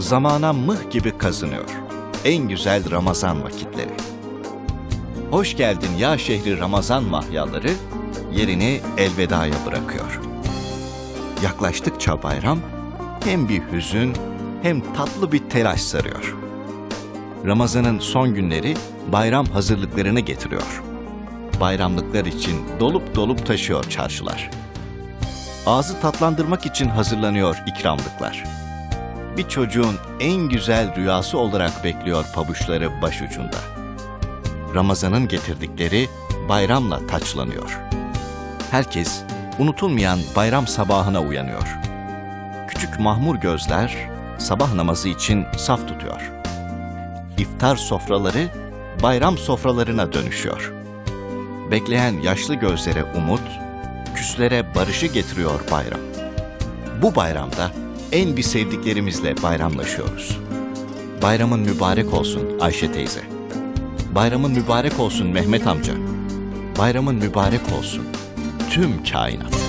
zamana mıh gibi kazınıyor. En güzel Ramazan vakitleri. Hoş geldin ya şehri Ramazan mahyaları yerini elvedaya bırakıyor. Yaklaştıkça bayram hem bir hüzün hem tatlı bir telaş sarıyor. Ramazan'ın son günleri bayram hazırlıklarını getiriyor. Bayramlıklar için dolup dolup taşıyor çarşılar. Ağzı tatlandırmak için hazırlanıyor ikramlıklar. Bir çocuğun en güzel rüyası olarak bekliyor pabuçları başucunda. Ramazan'ın getirdikleri bayramla taçlanıyor. Herkes unutulmayan bayram sabahına uyanıyor. Küçük mahmur gözler sabah namazı için saf tutuyor. İftar sofraları bayram sofralarına dönüşüyor. Bekleyen yaşlı gözlere umut, küslere barışı getiriyor bayram. Bu bayramda en bir sevdiklerimizle bayramlaşıyoruz. Bayramın mübarek olsun Ayşe teyze. Bayramın mübarek olsun Mehmet amca. Bayramın mübarek olsun tüm kainat.